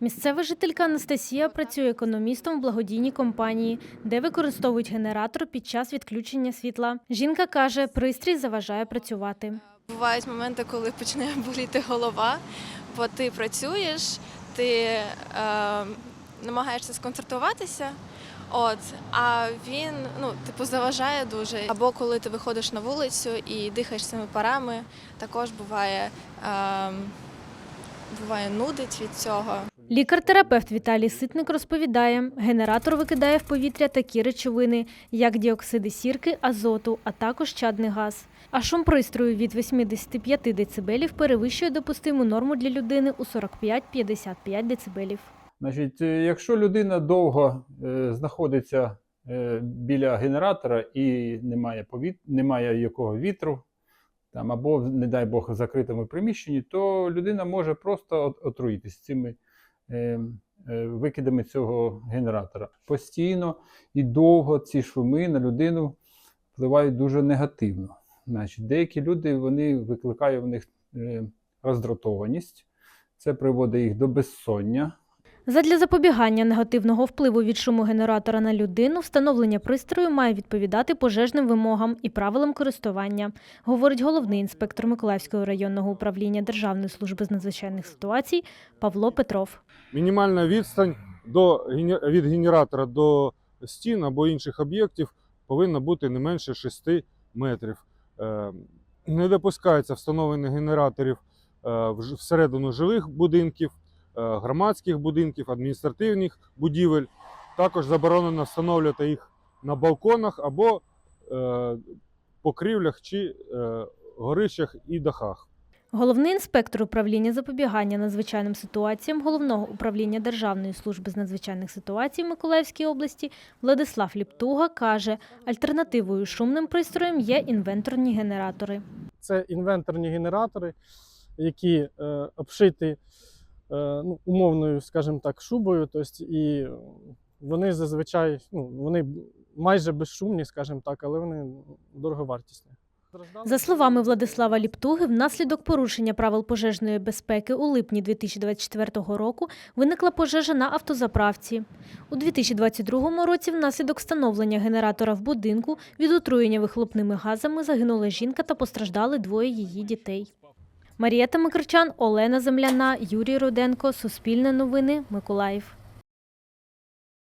Місцева жителька Анастасія працює економістом в благодійній компанії, де використовують генератор під час відключення світла. Жінка каже, пристрій заважає працювати. Бувають моменти, коли почне боліти голова, бо ти працюєш, ти е, намагаєшся сконцентруватися. От, а він ну, типу, заважає дуже. Або коли ти виходиш на вулицю і дихаєш цими парами, також буває, е, буває нудить від цього. Лікар-терапевт Віталій Ситник розповідає, генератор викидає в повітря такі речовини, як діоксиди сірки, азоту, а також чадний газ. А шум пристрою від 85 дБ перевищує допустиму норму для людини у 45-55 дБ. Значить, е, якщо людина довго е, знаходиться е, біля генератора і немає повіт... немає якого вітру, там, або, не дай Бог, в закритому приміщенні, то людина може просто от- отруїтись цими викидами цього генератора. Постійно і довго ці шуми на людину впливають дуже негативно. Значить, деякі люди вони викликають в них е, роздратованість, це приводить їх до безсоння. Задля запобігання негативного впливу від шуму генератора на людину, встановлення пристрою має відповідати пожежним вимогам і правилам користування, говорить головний інспектор Миколаївського районного управління Державної служби з надзвичайних ситуацій Павло Петров. Мінімальна відстань до, від генератора до стін або інших об'єктів повинна бути не менше 6 метрів. Е, Не допускається встановлення генераторів е, всередину жилих будинків, громадських будинків, адміністративних будівель. Також заборонено встановлювати їх на балконах або е, покрівлях чи е, горищах і дахах. Головний інспектор управління запобігання надзвичайним ситуаціям Головного управління Державної служби з надзвичайних ситуацій в Миколаївській області Владислав Ліптуга каже, альтернативою шумним пристроям є інвенторні генератори. Це інвенторні генератори, які е, обшиті е, ну, умовною, скажімо так, шубою. Тобто, і вони зазвичай ну, вони майже безшумні, скажімо так, але вони дороговартісні. За словами Владислава Ліптуги, внаслідок порушення правил пожежної безпеки у липні 2024 року виникла пожежа на автозаправці. У 2022 році внаслідок встановлення генератора в будинку від отруєння вихлопними газами загинула жінка та постраждали двоє її дітей. Марієта Микричан, Олена Земляна, Юрій Руденко, Суспільне новини, Миколаїв.